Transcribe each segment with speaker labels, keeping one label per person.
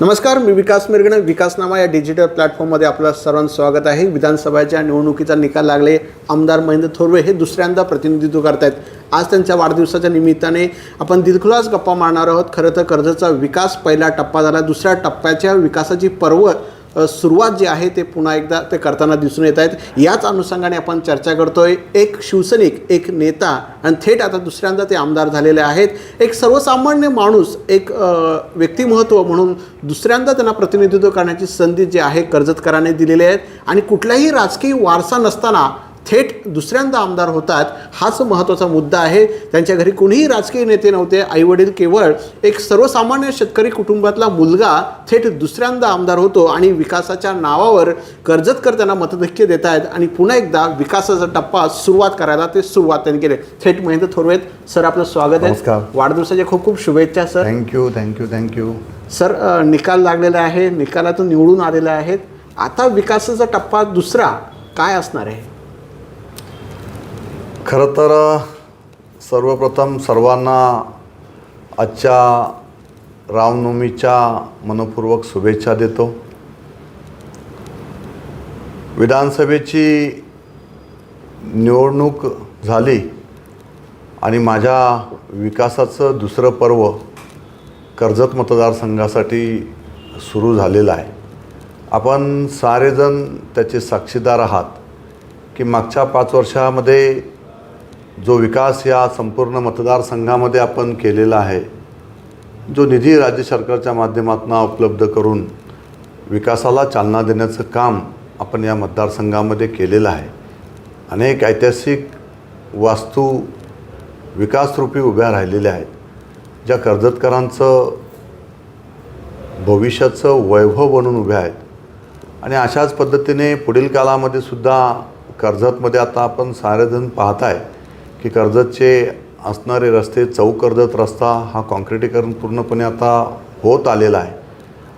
Speaker 1: नमस्कार मी विकास मिरगणे. विकासनामा या डिजिटल प्लॅटफॉर्ममध्ये आपलं सर्वांचं स्वागत आहे. विधानसभेच्या निवडणुकीचा निकाल लागले आमदार महेंद्र थोरवे हे दुसऱ्यांदा प्रतिनिधित्व करत आहेत आज त्यांच्या वाढदिवसाच्या निमित्ताने आपण दिलखुलास गप्पा मारणार आहोत. खरं तर कर्जचा विकास पहिला टप्पा झाला. दुसऱ्या टप्प्याच्या विकासाची पर्व सुरुवात जी आहे ते पुन्हा एकदा ते करताना दिसून येत आहेत. याच अनुषंगाने आपण चर्चा करतोय एक शिवसैनिक एक नेता आणि थेट आता दुसऱ्यांदा ते आमदार झालेले आहेत. एक सर्वसामान्य माणूस एक व्यक्तिमहत्व म्हणून दुसऱ्यांदा त्यांना प्रतिनिधित्व करण्याची संधी जी आहे कर्जतकरांनी दिलेली आहे. आणि कुठलाही राजकीय वारसा नसताना थेट दुसऱ्यांदा आमदार होतात हाच महत्त्वाचा मुद्दा आहे. त्यांच्या घरी कोणीही राजकीय नेते नव्हते आईवडील केवळ एक सर्वसामान्य शेतकरी कुटुंबातला मुलगा थेट दुसऱ्यांदा आमदार होतो आणि विकासाच्या नावावर कर्जतकर त्यांना मतधक्य देत आहेत आणि पुन्हा एकदा विकासाचा टप्पा सुरुवात करायला ते सुरुवात त्यांनी केली. थेट महेंद्र थोरवेत सर आपलं स्वागत आहे. वाढदिवसाच्या खूप खूप शुभेच्छा sir.
Speaker 2: Thank you thank you thank you
Speaker 1: sir निकाल लागलेला आहे निकालातून निवडून आलेले आहेत. आता विकासाचा टप्पा दुसरा काय असणार आहे?
Speaker 2: खरं तर सर्वप्रथम सर्वांना आजच्या रामनवमीच्या मनपूर्वक शुभेच्छा देतो. विधानसभेची निवडणूक झाली आणि माझ्या विकासाचं दुसरं पर्व कर्जत मतदारसंघासाठी सुरू झालेलं आहे. आपण सारेजण त्याचे साक्षीदार आहात की मागच्या पाच वर्षामध्ये जो विकास या संपूर्ण मतदारसंघामध्ये आपण केलेला आहे जो निधी राज्य सरकारच्या माध्यमातून उपलब्ध करून विकासाला चालना देण्याचं काम आपण या मतदारसंघामध्ये केलेलं आहे. अनेक ऐतिहासिक वास्तू विकासरूपी उभ्या राहिलेल्या आहेत ज्या कर्जतकरांचं भविष्याचं वैभव बनून उभ्या आहेत. आणि अशाच पद्धतीने पुढील काळामध्ये सुद्धा कर्जतमध्ये आता आपण सारेजण पाहत आहे की कर्जतचे असणारे रस्ते चौक कर्जत रस्ता हा काँक्रिटीकरण पूर्णपणे आता होत आलेला आहे.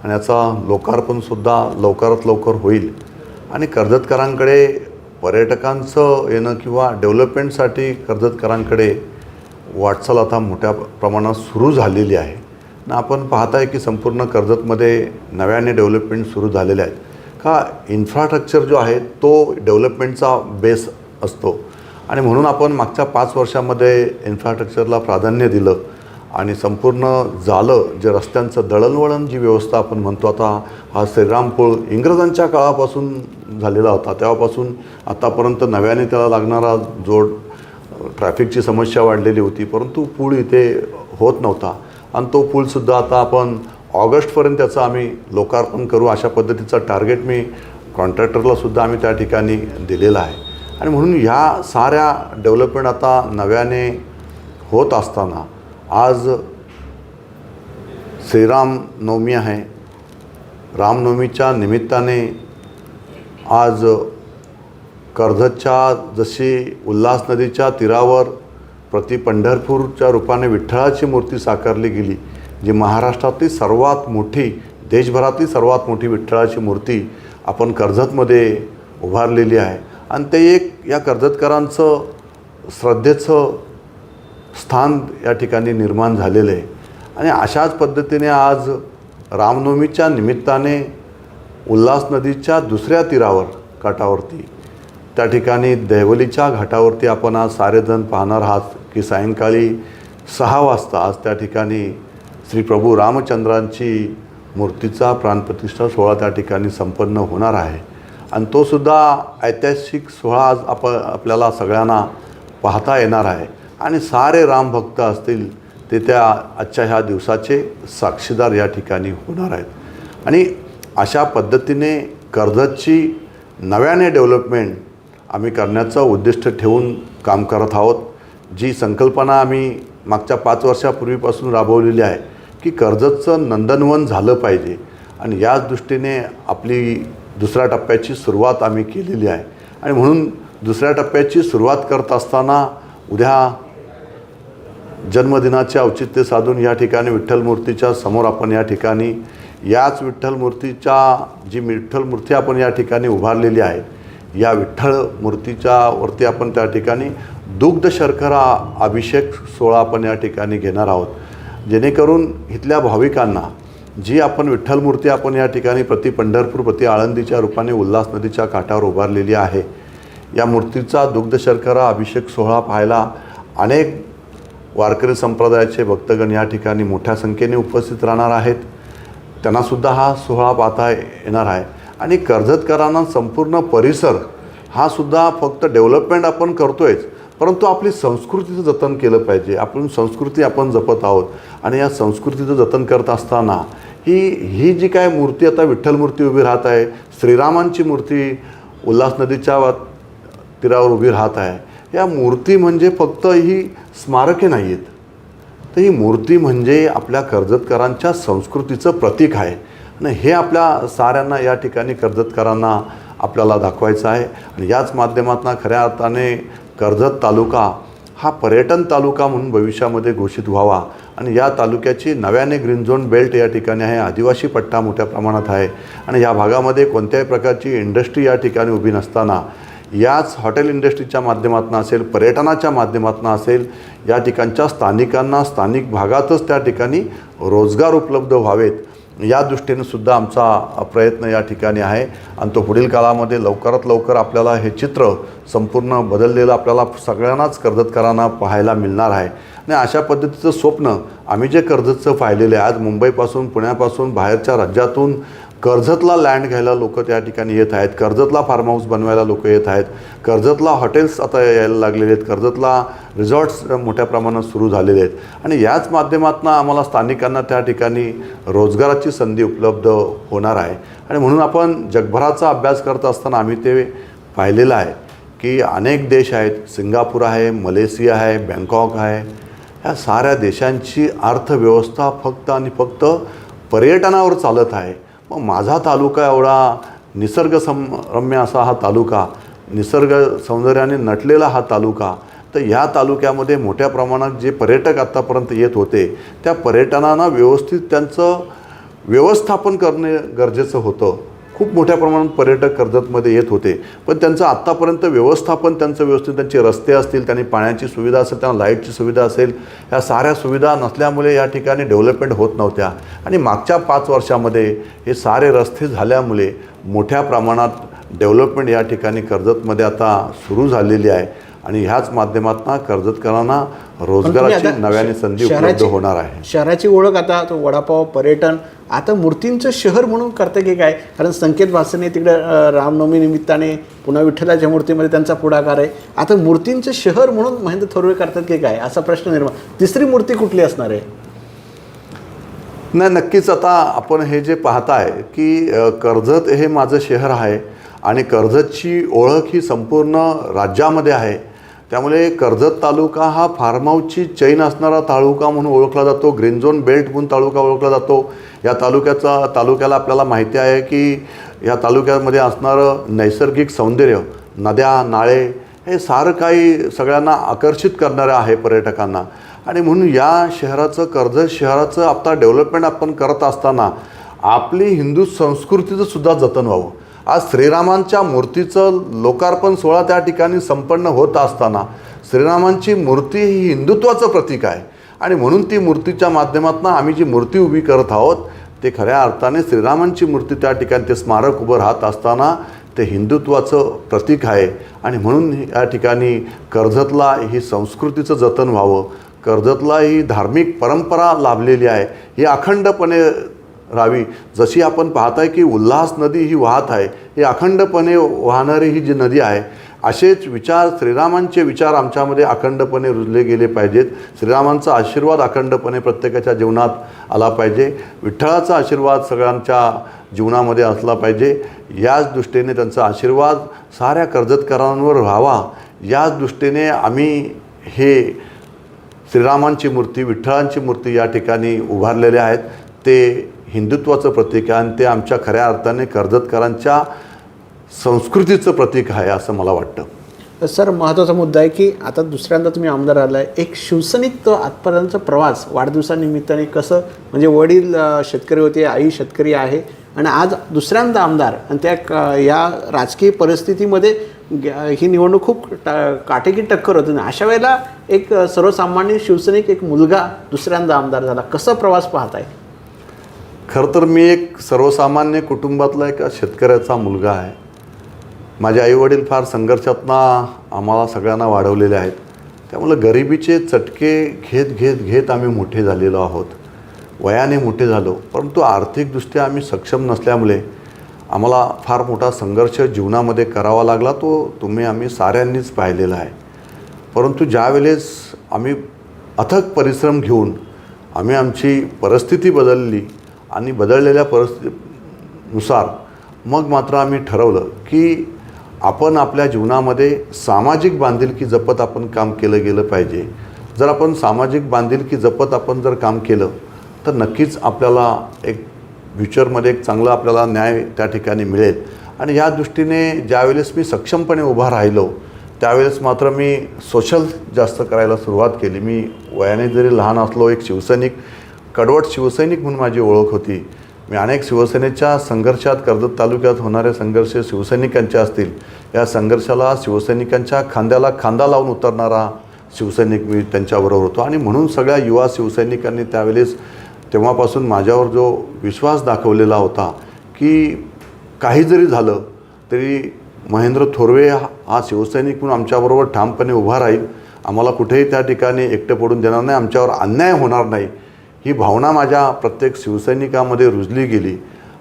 Speaker 2: आणि याचा लोकार्पणसुद्धा लवकरात लवकर होईल. आणि कर्जतकरांकडे पर्यटकांचं येणं किंवा डेव्हलपमेंटसाठी कर्जतकरांकडे वाटचाल आता मोठ्या प्रमाणात सुरू झालेली आहे. ना आपण पाहताय आहे की संपूर्ण कर्जतमध्ये नव्याने डेव्हलपमेंट सुरू झालेले आहेत. का इन्फ्रास्ट्रक्चर जो आहे तो डेव्हलपमेंटचा बेस असतो? आणि म्हणून आपण मागच्या पाच वर्षामध्ये इन्फ्रास्ट्रक्चरला प्राधान्य दिलं आणि संपूर्ण झालं जे रस्त्यांचं दळणवळण जी व्यवस्था आपण म्हणतो आता हा श्रीरामपूळ इंग्रजांच्या काळापासून झालेला होता. तेव्हापासून आतापर्यंत नव्याने त्याला लागणारा जोड ट्रॅफिकची समस्या वाढलेली होती परंतु पूल इथे होत नव्हता. आणि तो पूलसुद्धा आता आपण ऑगस्टपर्यंत त्याचं आम्ही लोकार्पण करू अशा पद्धतीचा टार्गेट मी कॉन्ट्रॅक्टरलासुद्धा आम्ही त्या ठिकाणी दिलेला आहे. आणि म्हणून ह्या साऱ्या डेव्हलपमेंट आता नव्याने होत असताना आज श्रीराम नवमी आहे. रामनवमीच्या निमित्ताने आज कर्जतच्या जशी उल्हास नदीच्या तीरावर प्रति पंढरपूरच्या रूपाने विठ्ठलाची मूर्ती साकारली गेली जी महाराष्ट्रातली सर्वात मोठी देशभरातली सर्वात मोठी विठ्ठलाची मूर्ती आपण कर्जतमध्ये उभारलेली आहे. आणि ते एक या कर्जतकरांचं श्रद्धेचं स्थान या ठिकाणी निर्माण झालेलं आहे. आणि अशाच पद्धतीने आज रामनवमीच्या निमित्ताने उल्हास नदीच्या दुसऱ्या तीरावर काठावरती त्या ठिकाणी दैवलीच्या घाटावरती आपण आज सारेजण पाहणार आहात की सायंकाळी सहा वाजता आज त्या ठिकाणी श्री प्रभू रामचंद्रांची मूर्तीचा प्राणप्रतिष्ठा सोहळा त्या ठिकाणी संपन्न होणार आहे. आणि तोसुद्धा ऐतिहासिक सोहळा आज आप आपल्याला सगळ्यांना पाहता येणार आहे. आणि सारे रामभक्त असतील ते त्या आजच्या ह्या दिवसाचे साक्षीदार या ठिकाणी होणार आहेत. आणि अशा पद्धतीने कर्जतची नव्याने डेव्हलपमेंट आम्ही करण्याचं उद्दिष्ट ठेवून काम करत आहोत. जी संकल्पना आम्ही मागच्या पाच वर्षापूर्वीपासून राबवलेली आहे की कर्जतचं नंदनवन झालं पाहिजे. आणि याच दृष्टीने आपली दुसऱ्या टप्प्याची सुरुवात आम्ही केलेली आहे. आणि म्हणून दुसऱ्या टप्प्याची सुरुवात करत असताना उद्या जन्मदिनाचे औचित्य साधून या ठिकाणी विठ्ठल मूर्तीच्या समोर आपण या ठिकाणी याच विठ्ठल मूर्तीच्या जी विठ्ठल मूर्ती आपण या ठिकाणी उभारलेली आहे या विठ्ठल मूर्तीच्या वरती आपण त्या ठिकाणी दुग्ध शर्करा अभिषेक सोहळा आपण या ठिकाणी घेणार आहोत. जेणेकरून इथल्या भाविकांना जी आपण विठ्ठल मूर्ती आपण या ठिकाणी प्रति पंढरपूर प्रति आळंदीच्या रूपाने उल्हास नदीच्या काठावर उभारलेली आहे. या मूर्तीचा दुग्ध शर्करा अभिषेक सोहळा पाहायला अनेक वारकरी संप्रदायाचे भक्तगण या ठिकाणी मोठ्या संख्येने उपस्थित राहणार आहेत. त्यांनासुद्धा हा सोहळा पाहता येणार आहे. आणि कर्जतकरांना संपूर्ण परिसर हा सुद्धा फक्त डेव्हलपमेंट आपण करतोयच. परंतु आपली संस्कृतीचं जतन केलं पाहिजे. आपण संस्कृती आपण जपत आहोत आणि या संस्कृतीचं जतन करत असताना ही ही जी काय मूर्ती आता विठ्ठल मूर्ती उभी राहत आहे श्रीरामांची मूर्ती उल्हास नदीच्या तीरावर उभी राहत आहे या मूर्ती म्हणजे फक्त ही स्मारके नाही आहेत तर ही मूर्ती म्हणजे आपल्या कर्जतकरांच्या संस्कृतीचं प्रतीक आहे. आणि हे आपल्या साऱ्यांना या ठिकाणी कर्जतकरांना आपल्याला दाखवायचं आहे. आणि याच माध्यमातून खऱ्या अर्थाने कर्जत तालुका हा पर्यटन तालुका म्हणून भविष्यामध्ये घोषित व्हावा. आणि या तालुक्याची नव्याने ग्रीन झोन बेल्ट या ठिकाणी आहे. आदिवासी पट्टा मोठ्या प्रमाणात आहे. आणि या भागामध्ये कोणत्याही प्रकारची इंडस्ट्री या ठिकाणी उभी नसताना याच हॉटेल इंडस्ट्रीच्या माध्यमातून असेल पर्यटनाच्या माध्यमातून असेल या ठिकाणच्या स्थानिकांना स्थानिक भागातच त्या ठिकाणी रोजगार उपलब्ध व्हावेत. या दृष्टीने सुद्धा आमचा प्रयत्न या ठिकाणी आहे. आणि तो पुढील काळामध्ये लवकरात लवकर आपल्याला हे चित्र संपूर्ण बदललेलं आपल्याला सगळ्यांनाच कर्जतकरांना पाहायला मिळणार आहे. आणि अशा पद्धतीचं स्वप्न आम्ही जे कर्जतचं पाहिलेलं आहे आज मुंबईपासून पुण्यापासून बाहेरच्या राज्यातून कर्जतला लँड घ्यायला लोक त्या ठिकाणी येत आहेत. कर्जतला फार्म हाऊस बनवायला लोक येत आहेत. कर्जतला हॉटेल्स आता यायला लागलेले आहेत. कर्जतला रिझॉर्ट्स मोठ्या प्रमाणात सुरू झालेले आहेत. आणि याच माध्यमातून आम्हाला स्थानिकांना त्या ठिकाणी रोजगाराची संधी उपलब्ध होणार आहे. आणि म्हणून आपण जगभराचा अभ्यास करत असताना आम्ही ते पाहिलेलं आहे की अनेक देश आहेत. सिंगापूर आहे मलेशिया आहे बँकॉक आहे. ह्या साऱ्या देशांची अर्थव्यवस्था फक्त आणि फक्त पर्यटनावर चालत आहे. मग माझा तालुका एवढा निसर्गसंरम्य असा हा तालुका निसर्ग सौंदर्याने नटलेला हा तालुका तर ह्या तालुक्यामध्ये मोठ्या प्रमाणात जे पर्यटक आत्तापर्यंत येत होते त्या पर्यटनांना व्यवस्थित त्यांचं व्यवस्थापन करणे गरजेचं होतं. खूप मोठ्या प्रमाणात पर्यटक कर्जतमध्ये येत होते. पण त्यांचं आत्तापर्यंत व्यवस्थापन त्यांचं व्यवस्थित त्यांचे रस्ते असतील त्यांनी पाण्याची सुविधा असेल त्यांना लाईटची सुविधा असेल ह्या साऱ्या सुविधा नसल्यामुळे या ठिकाणी डेव्हलपमेंट होत नव्हत्या. आणि मागच्या पाच वर्षामध्ये हे सारे रस्ते झाल्यामुळे मोठ्या प्रमाणात डेव्हलपमेंट या ठिकाणी कर्जतमध्ये आता सुरू झालेली आहे. आणि ह्याच माध्यमातून कर्जतकरांना रोजगाराची नव्याने संधी उपलब्ध होणार आहे.
Speaker 1: शहराची ओळख आता तो वडापाव पर्यटन आता मूर्तींचं शहर म्हणून करतं की काय? कारण संकेत भासने तिकडे रामनवमी निमित्ताने पुन्हा विठ्ठलाच्या मूर्तीमध्ये त्यांचा पुढाकार आहे. आता मूर्तींचं शहर म्हणून महेंद्र थोरवे करतात की काय? असा प्रश्न निर्माण. तिसरी मूर्ती कुठली असणार आहे?
Speaker 2: नाही नक्कीच आता आपण हे जे पाहताय की कर्जत हे माझं शहर आहे आणि कर्जतची ओळख ही संपूर्ण राज्यामध्ये आहे. त्यामुळे कर्जत तालुका हा फार्माऊची चैन असणारा तालुका म्हणून ओळखला जातो. ग्रीन झोन बेल्ट म्हणून तालुका ओळखला जातो. या तालुक्याचा तालुक्याला आपल्याला माहिती आहे की या तालुक्यामध्ये असणारं नैसर्गिक सौंदर्य नद्या नाळे हे सारं काही सगळ्यांना आकर्षित करणारं आहे पर्यटकांना. आणि म्हणून या शहराचं कर्जत शहराचं आता डेव्हलपमेंट आपण करत असताना आपली हिंदू संस्कृतीचं सुद्धा जतन व्हावं. आज श्रीरामांच्या मूर्तीचं लोकार्पण सोहळा त्या ठिकाणी संपन्न होत असताना श्रीरामांची मूर्ती ही हिंदुत्वाचं प्रतीक आहे. आणि म्हणून ती मूर्तीच्या माध्यमातून आम्ही जी मूर्ती उभी करत आहोत ते खऱ्या अर्थाने श्रीरामांची मूर्ती त्या ठिकाणी ते स्मारक उभं राहत असताना ते हिंदुत्वाचं प्रतीक आहे. आणि म्हणून या ठिकाणी कर्जतला ही संस्कृतीचं जतन व्हावं. कर्जतला ही धार्मिक परंपरा लाभलेली आहे. ही अखंडपणे राहावी जशी आपण पाहताय की उल्हास नदी ही वाहत आहे ही अखंडपणे वाहणारी ही जी नदी आहे असेच विचार श्रीरामांचे विचार आमच्यामध्ये अखंडपणे रुजले गेले पाहिजेत. श्रीरामांचा आशीर्वाद अखंडपणे प्रत्येकाच्या जीवनात आला पाहिजे. विठ्ठलाचा आशीर्वाद सगळ्यांच्या जीवनामध्ये असला पाहिजे. याच दृष्टीने त्यांचा आशीर्वाद साऱ्या कर्जतकरांवर व्हावा याच दृष्टीने आम्ही हे श्रीरामांची मूर्ती विठ्ठलांची मूर्ती या ठिकाणी उभारलेल्या आहेत. ते हिंदुत्वाचं प्रतीक आहे आणि ते आमच्या खऱ्या अर्थाने कर्जतकरांच्या संस्कृतीचं प्रतीक आहे असं मला वाटतं.
Speaker 1: तर सर महत्त्वाचा मुद्दा आहे की आता दुसऱ्यांदा तुम्ही आमदार आलाय. एक शिवसैनिक तो आजपर्यंतचा प्रवास वाढदिवसानिमित्ताने कसं म्हणजे वडील शेतकरी होते आई शेतकरी आहे आणि आज दुसऱ्यांदा आमदार आणि त्या या राजकीय परिस्थितीमध्ये ही निवडणूक खूप टा- काटेकी टक्कर होती. आणि अशा वेळेला एक सर्वसामान्य शिवसैनिक एक मुलगा दुसऱ्यांदा आमदार झाला. कसं प्रवास पाहताय?
Speaker 2: खरं तर मी एक सर्वसामान्य कुटुंबातला एका शेतकऱ्याचा मुलगा आहे. माझे आईवडील फार संघर्षातनं आम्हाला सगळ्यांना वाढवलेले आहेत. त्यामुळं गरिबीचे चटके घेत घेत घेत आम्ही मोठे झालेलो आहोत. वयाने मोठे झालो परंतु आर्थिकदृष्ट्या आम्ही सक्षम नसल्यामुळे आम्हाला फार मोठा संघर्ष जीवनामध्ये करावा लागला. तो तुम्ही आम्ही साऱ्यांनीच पाहिलेला आहे. परंतु ज्यावेळेस आम्ही अथक परिश्रम घेऊन आम्ही आमची परिस्थिती बदलली आणि बदललेल्या परिस्थितीनुसार मग मात्र आम्ही ठरवलं की आपण आपल्या जीवनामध्ये सामाजिक बांधिलकी जपत आपण काम केलं गेलं पाहिजे. जर आपण सामाजिक बांधिलकी जपत आपण जर काम केलं तर नक्कीच आपल्याला एक फ्युचरमध्ये एक चांगला आपल्याला न्याय त्या ठिकाणी मिळेल. आणि या दृष्टीने ज्यावेळेस मी सक्षमपणे उभा राहिलो त्यावेळेस मात्र मी सोशल जास्त करायला सुरुवात केली. मी वयाने जरी लहान असलो एक शिवसैनिक कडवट शिवसैनिक म्हणून माझी ओळख होती. मी अनेक शिवसेनेच्या संघर्षात कर्जत तालुक्यात होणारे संघर्ष शिवसैनिकांचे असतील. या संघर्षाला शिवसैनिकांच्या खांद्याला खांदा लावून उतरणारा शिवसैनिक मी त्यांच्याबरोबर होतो. आणि म्हणून सगळ्या युवा शिवसैनिकांनी त्यावेळेस तेव्हापासून माझ्यावर जो विश्वास दाखवलेला होता की काही जरी झालं तरी महेंद्र थोरवे हा हा शिवसैनिक म्हणून आमच्याबरोबर ठामपणे उभा राहील. आम्हाला कुठेही त्या ठिकाणी एकटं पडून देणार नाही. आमच्यावर अन्याय होणार नाही. ही भावना माझ्या प्रत्येक शिवसैनिकामध्ये रुजली गेली.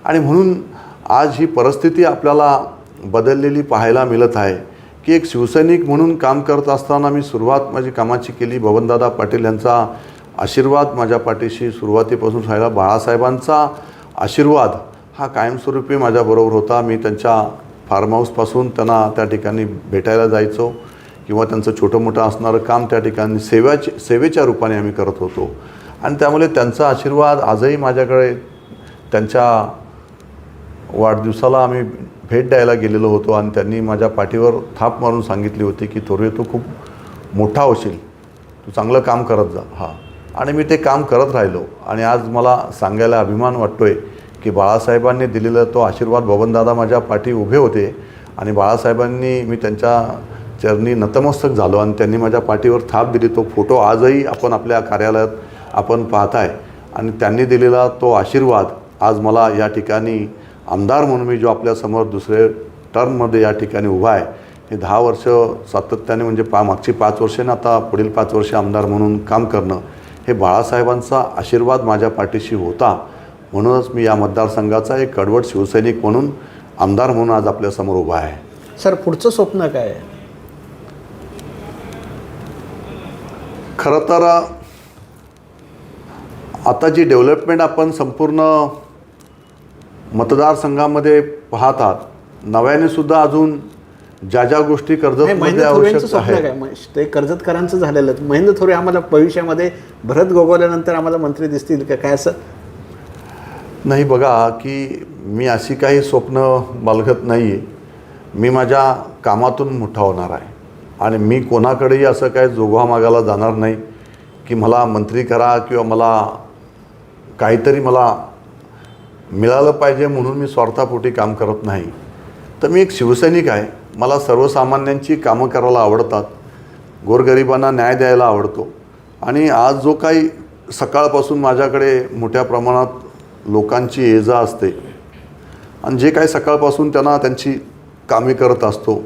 Speaker 2: आणि म्हणून आज ही परिस्थिती आपल्याला बदललेली पाहायला मिळत आहे की एक शिवसैनिक म्हणून काम करत असताना मी सुरुवात माझी कामाची केली. बबनदादा पाटील यांचा आशीर्वाद माझ्या पाठीशी सुरुवातीपासून राहिला. बाळासाहेबांचा आशीर्वाद हा कायमस्वरूपी माझ्याबरोबर होता. मी त्यांच्या फार्म हाऊसपासून त्यांना त्या ठिकाणी भेटायला जायचो किंवा त्यांचं छोटं मोठं असणारं काम त्या ठिकाणी सेवाचे सेवेच्या रूपाने आम्ही करत होतो. आणि त्यामुळे त्यांचा आशीर्वाद आजही माझ्याकडे त्यांच्या वाढदिवसाला आम्ही भेट द्यायला गेलेलो होतो आणि त्यांनी माझ्या पाठीवर थाप मारून सांगितली होती की थोरवे तू खूप मोठा होशील. तू चांगलं काम करत जा. हां. आणि मी ते काम करत राहिलो. आणि आज मला सांगायला अभिमान वाटतो आहे की बाळासाहेबांनी दिलेला तो आशीर्वाद बबनदादा माझ्या पाठी उभे होते. आणि बाळासाहेबांनी मी त्यांच्या चरणी नतमस्तक झालो आणि त्यांनी माझ्या पाठीवर थाप दिली. तो फोटो आजही आपण आपल्या कार्यालयात आपण पाहताय. आणि त्यांनी दिलेला तो आशीर्वाद आज मला या ठिकाणी आमदार म्हणून मी जो आपल्यासमोर दुसरे टर्ममध्ये या ठिकाणी उभा आहे हे दहा वर्ष सातत्याने म्हणजे पा मागची पाच वर्षे ना आता पुढील पाच वर्षे आमदार म्हणून काम करणं हे बाळासाहेबांचा आशीर्वाद माझ्या पाठीशी होता. म्हणूनच मी या मतदारसंघाचा एक कडवट शिवसैनिक म्हणून आमदार म्हणून आज आपल्यासमोर उभा आहे.
Speaker 1: सर पुढचं स्वप्न काय आहे?
Speaker 2: खरं तर आता जी डेव्हलपमेंट आपण संपूर्ण मतदारसंघामध्ये पाहतात नव्याने सुद्धा अजून ज्या ज्या गोष्टी आवश्यक
Speaker 1: स्वप्न
Speaker 2: आहे
Speaker 1: ते कर्जतकरांचं झालेलं. महेंद्र थोरे आम्हाला भविष्यामध्ये भरत गोगवल्यानंतर आम्हाला मंत्री दिसतील का? काय असं?
Speaker 2: नाही बघा की मी अशी काही स्वप्न बाळगत नाही आहे मी माझ्या कामातून मोठा होणार आहे. आणि मी कोणाकडेही असं काय जोगवा मागायला जाणार नाही की मला मंत्री करा किंवा मला काहीतरी मला मिळालं पाहिजे म्हणून मी स्वार्थापोटी काम करत नाही. तर मी एक शिवसैनिक आहे. मला सर्वसामान्यांची कामं करायला आवडतात. गोरगरिबांना न्याय द्यायला आवडतो. आणि आज जो काही सकाळपासून माझ्याकडे मोठ्या प्रमाणात लोकांची ये जा असते. आणि जे काही सकाळपासून त्यांना त्यांची कामे करत असतो.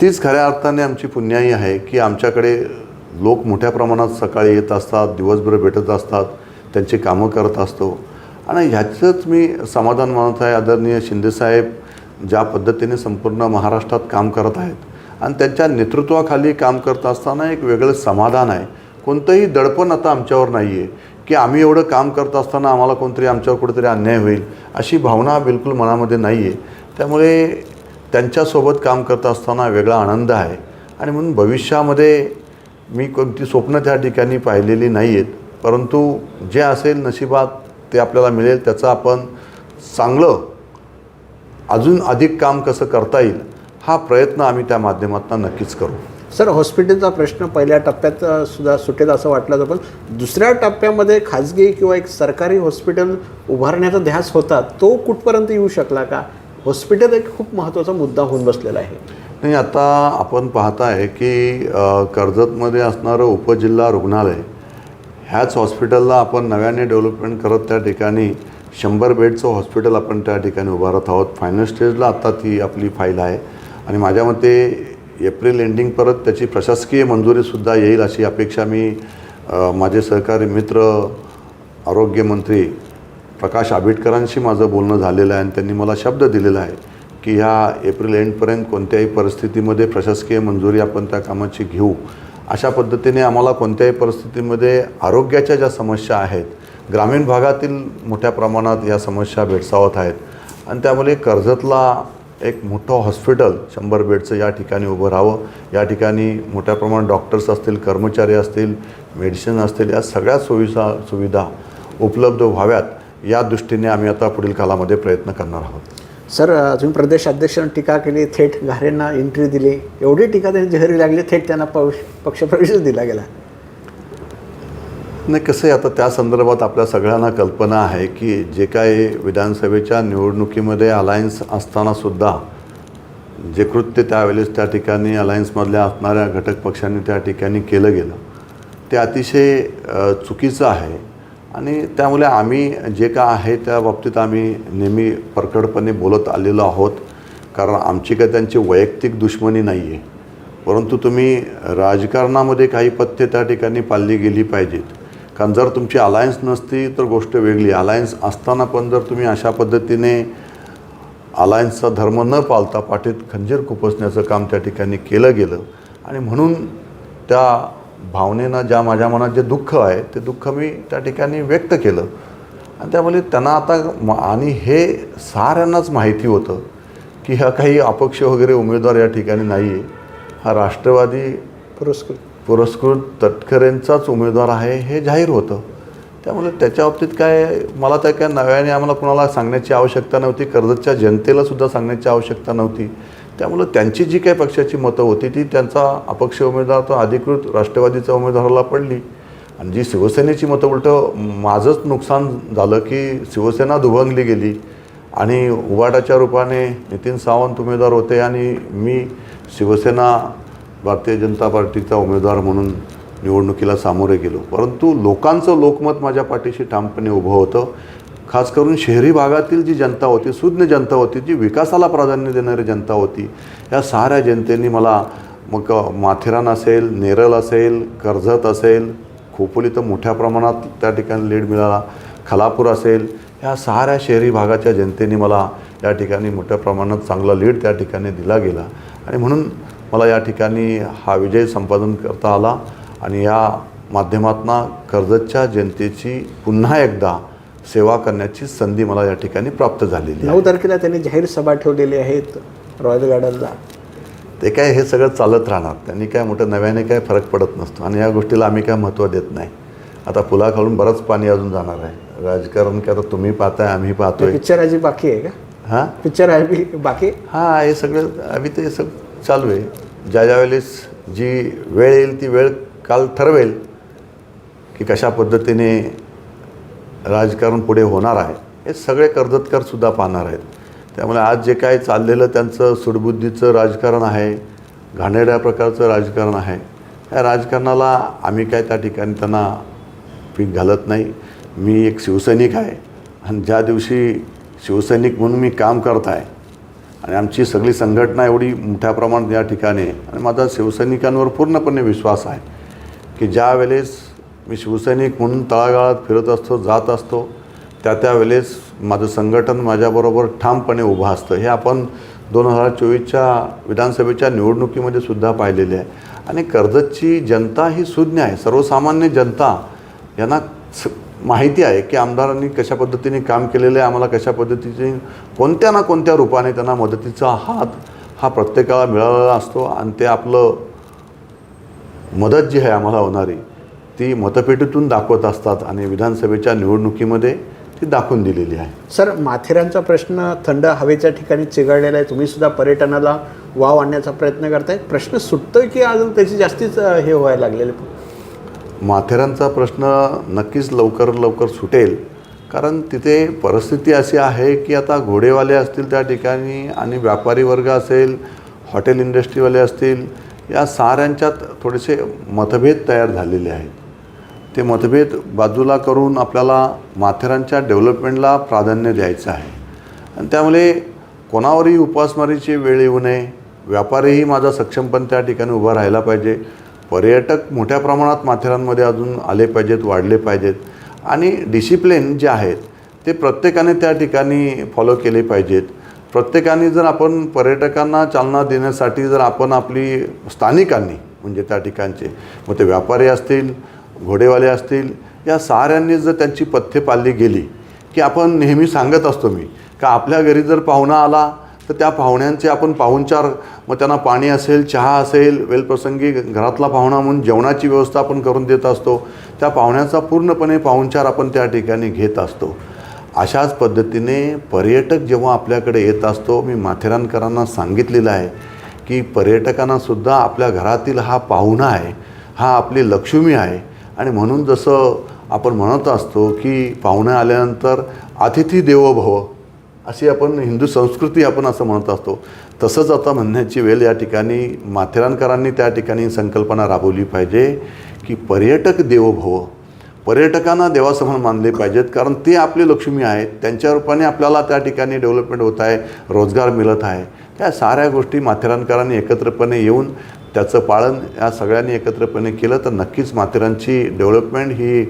Speaker 2: तीच खऱ्या अर्थाने आमची पुण्याई आहे की आमच्याकडे लोक मोठ्या प्रमाणात सकाळी येत असतात दिवसभर भेटत असतात. त्यांची कामं करत असतो. आणि ह्याचंच मी समाधान मानत आहे. आदरणीय शिंदेसाहेब ज्या पद्धतीने संपूर्ण महाराष्ट्रात काम करत आहेत आणि त्यांच्या नेतृत्वाखाली काम करत असताना एक वेगळं समाधान आहे. कोणतंही दडपण आता आमच्यावर नाही आहे की आम्ही एवढं काम करत असताना आम्हाला कोणतरी आमच्यावर कुठेतरी अन्याय होईल अशी भावना बिलकुल मनामध्ये नाही आहे त्यामुळे त्यांच्यासोबत काम करत असताना वेगळा आनंद आहे. आणि म्हणून भविष्यामध्ये मी कोणती स्वप्न त्या ठिकाणी पाहिलेली नाही आहेत परंतु जे असेल नशिबात ते आपल्याला मिळेल त्याचं आपण चांगलं अजून अधिक काम कसं करता येईल हा प्रयत्न आम्ही त्या माध्यमातून नक्कीच करू.
Speaker 1: सर हॉस्पिटलचा प्रश्न पहिल्या टप्प्यात सुद्धा सुटेल असं वाटलं होतं पण दुसऱ्या टप्प्यामध्ये खाजगी किंवा एक सरकारी हॉस्पिटल उभारण्याचा ध्यास होता तो कुठपर्यंत येऊ शकला का? हॉस्पिटल एक खूप महत्त्वाचा मुद्दा होऊन बसलेला आहे.
Speaker 2: नाही आता आपण पाहताय की कर्जतमध्ये असणारं उपजिल्हा रुग्णालय ह्याच हॉस्पिटलला आपण नव्याने डेव्हलपमेंट करत त्या ठिकाणी शंभर बेडचं हॉस्पिटल आपण त्या ठिकाणी उभारत आहोत. फायनल स्टेजला आत्ता ती आपली फाईल आहे. आणि माझ्या मते एप्रिल एंडिंग परत त्याची प्रशासकीय मंजुरीसुद्धा येईल अशी अपेक्षा मी माझे सहकारी मित्र आरोग्यमंत्री प्रकाश आंबेडकरांशी माझं बोलणं झालेलं आहे. आणि त्यांनी मला शब्द दिलेला आहे की ह्या एप्रिल एंडपर्यंत कोणत्याही परिस्थितीमध्ये प्रशासकीय मंजुरी आपण त्या कामाची घेऊ. अशा पद्धतीने आम्हाला कोणत्याही परिस्थितीमध्ये आरोग्याच्या ज्या समस्या आहेत ग्रामीण भागातील मोठ्या प्रमाणात या समस्या भेडसावत आहेत. आणि त्यामुळे कर्जतला एक मोठं हॉस्पिटल शंभर बेडचं या ठिकाणी उभं राहावं. या ठिकाणी मोठ्या प्रमाणात डॉक्टर्स असतील कर्मचारी असतील मेडिसिन असतील या सगळ्या सोयीसा सुविधा उपलब्ध व्हाव्यात या दृष्टीने आम्ही आता पुढील काळामध्ये प्रयत्न करणार आहोत.
Speaker 1: सर तुम्ही प्रदेशाध्यक्षांना टीका केली थेट घारेंना एंट्री दिली. एवढी टीका त्यांनी जहरी लागली थेट त्यांना पक्ष पक्षप्रवेशच दिला गेला.
Speaker 2: नाही कसं आहे आता त्या संदर्भात आपल्या सगळ्यांना कल्पना आहे की जे काही विधानसभेच्या निवडणुकीमध्ये अलायन्स असतानासुद्धा जे कृत्य त्यावेळेस त्या ठिकाणी अलायन्समधल्या असणाऱ्या घटक पक्षांनी त्या ठिकाणी केलं गेलं. ते अतिशय चुकीचं आहे. आणि त्यामुळे आम्ही जे का आहे त्या बाबतीत आम्ही नेहमी प्रकटपणे बोलत आलेलो आहोत. कारण आमची काय त्यांची वैयक्तिक दुश्मनी नाही आहे परंतु तुम्ही राजकारणामध्ये काही पथ्य त्या ठिकाणी पाळली गेली पाहिजेत. कारण जर तुमची अलायन्स नसती तर गोष्ट वेगळी. अलायन्स असताना पण जर तुम्ही अशा पद्धतीने अलायन्सचा धर्म न पाळता पाठीत खंजीर खुपसण्याचं काम त्या ठिकाणी केलं गेलं. आणि म्हणून त्या भावनेनं ज्या माझ्या मनात जे दुःख आहे ते दुःख मी त्या ठिकाणी व्यक्त केलं. आणि त्यामुळे त्यांना आता आणि हे साऱ्यांनाच माहिती होतं की ह्या काही अपक्ष वगैरे उमेदवार या ठिकाणी नाही आहे हा राष्ट्रवादी
Speaker 1: पुरस्कृत.
Speaker 2: पुरस्कृत तटकरेंचाच उमेदवार आहे हे जाहीर होतं. त्यामुळे त्याच्या बाबतीत काय मला त्या काय नव्याने आम्हाला कुणाला सांगण्याची आवश्यकता नव्हती. कर्जतच्या जनतेला सुद्धा सांगण्याची आवश्यकता नव्हती. त्यामुळं त्यांची जी काही पक्षाची मतं होती ती त्यांचा अपक्ष उमेदवार तो अधिकृत राष्ट्रवादीच्या उमेदवाराला पडली. आणि जी शिवसेनेची मतं उलटं माझंच नुकसान झालं की शिवसेना दुभंगली गेली. आणि उबाटाच्या रूपाने नितीन सावंत उमेदवार होते आणि मी शिवसेना भारतीय जनता पार्टीचा उमेदवार म्हणून निवडणुकीला सामोरे गेलो. परंतु लोकांचं लोकमत माझ्या पाठीशी ठामपणे उभं होतं. खास करून शहरी भागातील जी जनता होती सुज्ञ जनता होती जी विकासाला प्राधान्य देणारी जनता होती या साऱ्या जनतेने मला मग माथेरान असेल नेरळ असेल कर्जत असेल खोपोली तर मोठ्या प्रमाणात त्या ठिकाणी लीड मिळाला खलापूर असेल ह्या साऱ्या शहरी भागाच्या जनतेने मला या ठिकाणी मोठ्या प्रमाणात चांगला लीड त्या ठिकाणी दिला गेला. आणि म्हणून मला या ठिकाणी हा विजय संपादन करता आला आणि या माध्यमातून कर्जतच्या जनतेची पुन्हा एकदा सेवा करण्याची संधी मला या ठिकाणी प्राप्त झालेली आहे.
Speaker 1: नऊ तारखेला त्यांनी जाहीर सभा ठेवलेली आहेत रॉयल गार्डनला.
Speaker 2: ते काय हे सगळं चालत राहणार त्यांनी काय मोठं नव्याने काय फरक पडत नसतो आणि या गोष्टीला आम्ही काय महत्त्व देत नाही. आता पुलाखालून बरंच पाणी अजून जाणार आहे. राजकारण काय आता तुम्ही पाहताय आम्ही पाहतोय.
Speaker 1: पिक्चर आजी बाकी आहे का?
Speaker 2: हां?
Speaker 1: पिक्चर आहे बाकी?
Speaker 2: हां हे सगळं आम्ही ते सगळं चालू आहे. ज्या ज्या वेळेस जी वेळ येईल ती वेळ काल ठरवेल की कशा पद्धतीने राजकारण पुढे होणार आहे हे सगळे कर्जतकरसुद्धा पाहणार आहेत. त्यामुळे आज जे काय चाललेलं त्यांचं सुडबुद्धीचं राजकारण आहे घाणेरड्या प्रकारचं राजकारण आहे या राजकारणाला आम्ही काय त्या ठिकाणी त्यांना पीक घालत नाही. मी एक शिवसैनिक आहे आणि ज्या दिवशी शिवसैनिक म्हणून मी काम करत आहे आणि आमची सगळी संघटना एवढी मोठ्या प्रमाणात या ठिकाणी आहे आणि माझा शिवसैनिकांवर पूर्णपणे विश्वास आहे की ज्या वेळेस मी शिवसैनिक म्हणून तळागाळात फिरत असतो जात असतो. त्या त्या वेळेस माझं संघटन माझ्याबरोबर ठामपणे उभं असतं. हे आपण दोन हजार चोवीसच्या विधानसभेच्या निवडणुकीमध्ये सुद्धा पाहिलेले आहे. आणि कर्जतची जनता ही सुज्ञ आहे. सर्वसामान्य जनता यांना स- माहिती आहे की आमदारांनी कशा पद्धतीने काम केलेलं आहे आम्हाला कशा पद्धतीने कोणत्या ना कोणत्या रूपाने त्यांना मदतीचा हात हा प्रत्येकाला मिळालेला असतो. आणि ते आपलं मदत जी आहे आम्हाला होणारी ती मतपेटीतून दाखवत असतात आणि विधानसभेच्या निवडणुकीमध्ये ती दाखवून दिलेली आहे.
Speaker 1: सर माथेरानचा प्रश्न थंड हवेच्या ठिकाणी चिघळलेला आहे. तुम्ही सुद्धा पर्यटनाला वाव आणण्याचा प्रयत्न करताय. प्रश्न सुटतोय की अजून त्याची जास्तीच हे व्हायला लागलेले?
Speaker 2: माथेरानचा प्रश्न नक्कीच लवकर लवकर सुटेल. कारण तिथे परिस्थिती अशी आहे की आता घोडेवाले असतील त्या ठिकाणी आणि व्यापारी वर्ग असेल हॉटेल इंडस्ट्रीवाले असतील या साऱ्यांच्यात थोडेसे मतभेद तयार झालेले आहेत. ते मतभेद बाजूला करून आपल्याला माथेरानच्या डेव्हलपमेंटला प्राधान्य द्यायचं आहे. आणि त्यामुळे कोणावरही उपासमारीची वेळ येऊ नये. व्यापारीही माझा सक्षमपण त्या ठिकाणी उभा राहायला पाहिजे. पर्यटक मोठ्या प्रमाणात माथेरानमध्ये अजून आले पाहिजेत वाढले पाहिजेत. आणि डिसिप्लिन जे आहेत ते प्रत्येकाने त्या ठिकाणी फॉलो केले पाहिजेत. प्रत्येकाने जर आपण पर्यटकांना चालना देण्यासाठी जर आपण आपली स्थानिकांनी म्हणजे त्या ठिकाणचे मग ते व्यापारी असतील घोडेवाले असतील या साऱ्यांनी जर त्यांची पथ्ये पाळली गेली की आपण नेहमी सांगत असतो मी का आपल्या घरी जर पाहुणा आला तर त्या पाहुण्यांचे आपण पाहुणचार मग त्यांना पाणी असेल चहा असेल वेलप्रसंगी घरातला पाहुणा म्हणून जेवणाची व्यवस्था आपण करून देत असतो त्या पाहुण्याचा पूर्णपणे पाहुणचार आपण त्या ठिकाणी घेत असतो. अशाच पद्धतीने पर्यटक जेव्हा आपल्याकडे येत असतो मी माथेरानकरांना सांगितलेलं आहे की पर्यटकांनासुद्धा आपल्या घरातील हा पाहुणा आहे हा आपली लक्ष्मी आहे आणि म्हणून जसं आपण म्हणत असतो की पाहुणे आल्यानंतर अतिथी देवो भव अशी आपण हिंदू संस्कृती आपण असं म्हणत असतो. तसंच आता म्हणण्याची वेळ या ठिकाणी माथेरानकरांनी त्या ठिकाणी संकल्पना राबवली पाहिजे की पर्यटक देवो भव पर्यटकांना देवासमान मानले पाहिजेत कारण ते आपली लक्ष्मी आहेत. त्यांच्या रूपाने आपल्याला त्या ठिकाणी डेव्हलपमेंट होत आहे रोजगार मिळत आहे. त्या साऱ्या गोष्टी माथेरानकरांनी एकत्रपणे येऊन त्याचं पालन या सगळ्यांनी एकत्रपणे केलं तर नक्कीच माथेरानची डेव्हलपमेंट ही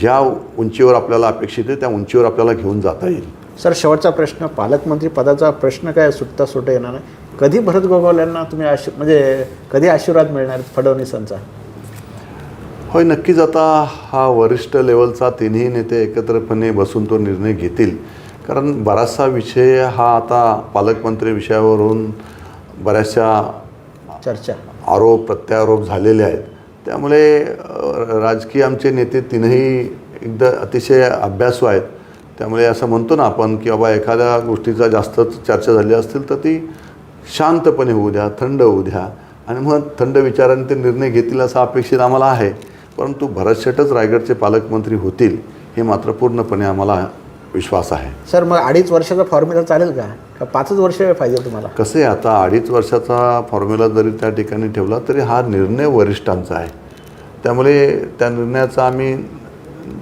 Speaker 2: ज्या उंचीवर आपल्याला अपेक्षित आहे त्या उंचीवर आपल्याला घेऊन जाता येईल.
Speaker 1: सर शेवटचा प्रश्न पालकमंत्री पदाचा प्रश्न काय सुटता सुटा येणार नाही? कधी भरत गोगावल्यांना तुम्ही आशी म्हणजे कधी आशीर्वाद मिळणार फडणवीसांचा?
Speaker 2: होय नक्कीच आता हा वरिष्ठ लेवलचा तिन्ही नेते एकत्रपणे बसून तो निर्णय घेतील. कारण बराचसा विषय हा आता पालकमंत्री विषयावरून बऱ्याचशा
Speaker 1: चर्चा.
Speaker 2: आरोप प्रत्यारोप झालेले आहेत. त्यामुळे राजकीय आमचे नेते तीनही एकदा अतिशय अभ्यासू आहेत. त्यामुळे असं म्हणतो ना आपण की बाबा एखाद्या गोष्टीचा जास्त चर्चा झाली असतील तर ती शांतपणे होऊ द्या थंड होऊ द्या. आणि मग थंड विचाराने ते निर्णय घेतील असं अपेक्षित आम्हाला आहे. परंतु भरत शेटच रायगडचे पालकमंत्री होतील हे मात्र पूर्णपणे आम्हाला विश्वास आहे.
Speaker 1: सर मग अडीच वर्षाचा फॉर्म्युला चालेल का? का पाचच वर्ष पाहिजे तुम्हाला?
Speaker 2: कसं आहे आता अडीच वर्षाचा फॉर्म्युला जरी त्या ठिकाणी ठेवला तरी हा निर्णय वरिष्ठांचा आहे. त्यामुळे त्या निर्णयाचा आम्ही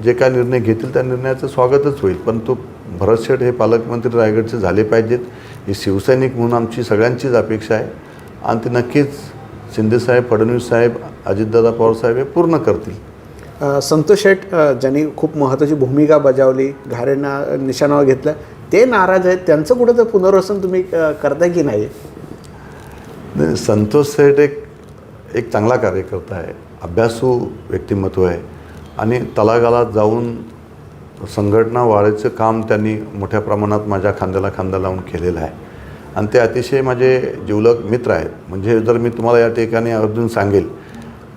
Speaker 2: जे काय निर्णय घेतील त्या निर्णयाचं स्वागतच होईल. पण तो भरत शेठ हे पालकमंत्री रायगडचे झाले पाहिजेत. ही शिवसैनिक म्हणून आमची सगळ्यांचीच अपेक्षा आहे. आणि ते नक्कीच शिंदेसाहेब फडणवीस साहेब अजितदादा पवार साहेब हे पूर्ण करतील.
Speaker 1: संतोष शेठ ज्यांनी खूप महत्त्वाची भूमिका बजावली घारेंना निशाणावर घेतलं ते नाराज आहेत त्यांचं कुठं तर पुनर्वसन तुम्ही अ, करताय की नाही?
Speaker 2: संतोष सेठ एक एक चांगला कार्यकर्ता आहे अभ्यासू व्यक्तिमत्व आहे. आणि तलागाला जाऊन संघटना वाढायचं काम त्यांनी मोठ्या प्रमाणात माझ्या खांद्याला खांदा लावून केलेलं आहे. आणि ते अतिशय माझे जिवलग मित्र आहेत. म्हणजे जर मी तुम्हाला या ठिकाणी अजून सांगेल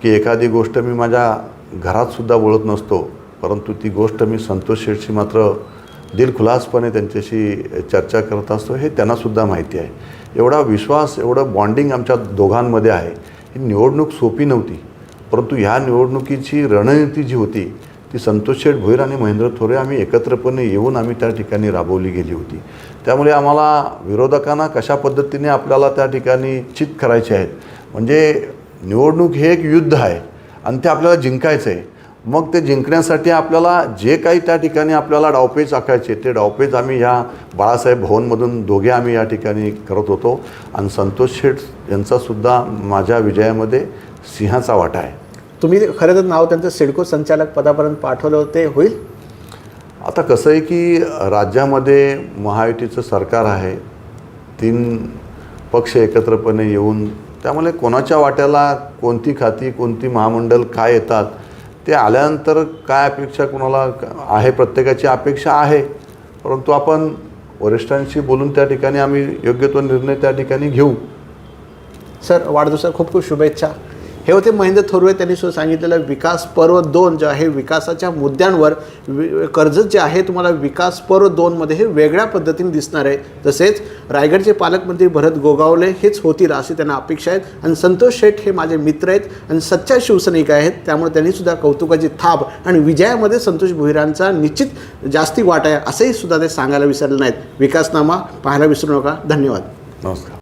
Speaker 2: की एखादी गोष्ट मी माझ्या घरातसुद्धा बोलत नसतो परंतु ती गोष्ट मी संतोष शेठशी मात्र दिलखुलासपणे त्यांच्याशी चर्चा करत असतो हे त्यांनासुद्धा माहिती आहे. एवढा विश्वास एवढं बॉन्डिंग आमच्या दोघांमध्ये आहे. ही निवडणूक सोपी नव्हती परंतु ह्या निवडणुकीची रणनीती जी होती ती संतोष शेठ भोईर आणि महेंद्र थोरे आम्ही एकत्रपणे येऊन आम्ही त्या ठिकाणी राबवली गेली होती. त्यामुळे आम्हाला विरोधकांना कशा पद्धतीने आपल्याला त्या ठिकाणी चित करायचे आहेत? म्हणजे निवडणूक हे एक युद्ध आहे आणि ते आपल्याला जिंकायचं आहे मग ते जिंकण्यासाठी आपल्याला जे काही त्या ठिकाणी आपल्याला डावपेच आखायचे ते डावपेच आम्ही ह्या बाळासाहेब भवनमधून दोघे आम्ही या ठिकाणी करत होतो. आणि संतोष शेठ यांचासुद्धा माझ्या विजयामध्ये सिंहाचा वाटा आहे.
Speaker 1: तुम्ही खरं तर नाव त्यांचं सिडको संचालक पदापर्यंत पाठवलं होते होईल?
Speaker 2: आता कसं आहे की राज्यामध्ये महायुतीचं सरकार आहे तीन पक्ष एकत्रपणे येऊन त्यामुळे कोणाच्या वाट्याला कोणती खाती कोणती महामंडळ काय येतात ते आल्यानंतर काय अपेक्षा कोणाला आहे प्रत्येकाची अपेक्षा आहे. परंतु आपण वरिष्ठांशी बोलून त्या ठिकाणी आम्ही योग्य तो निर्णय त्या ठिकाणी घेऊ.
Speaker 1: सर वाढदिवसा खूप खूप शुभेच्छा. हे होते महेंद्र थोरवे त्यांनी सुद्धा सांगितलेलं विकास पर्व दोन जे आहे विकासाच्या मुद्द्यांवर वि कर्जत जे आहे तुम्हाला विकास पर्व दोनमध्ये हे वेगळ्या पद्धतीने दिसणार आहे. तसेच रायगडचे पालकमंत्री भरत गोगावले हेच होतील अशी त्यांना अपेक्षा आहेत. आणि संतोष शेठ हे माझे मित्र आहेत आणि सच्चा शिवसैनिक आहेत. त्यामुळे त्यांनी सुद्धा कौतुकाची थाप आणि विजयामध्ये संतोष भुईरांचा निश्चित जास्ती वाटा आहे असंही सुद्धा ते सांगायला विसरले नाहीत. विकासनामा पाहायला विसरू नका. धन्यवाद.
Speaker 2: नमस्कार.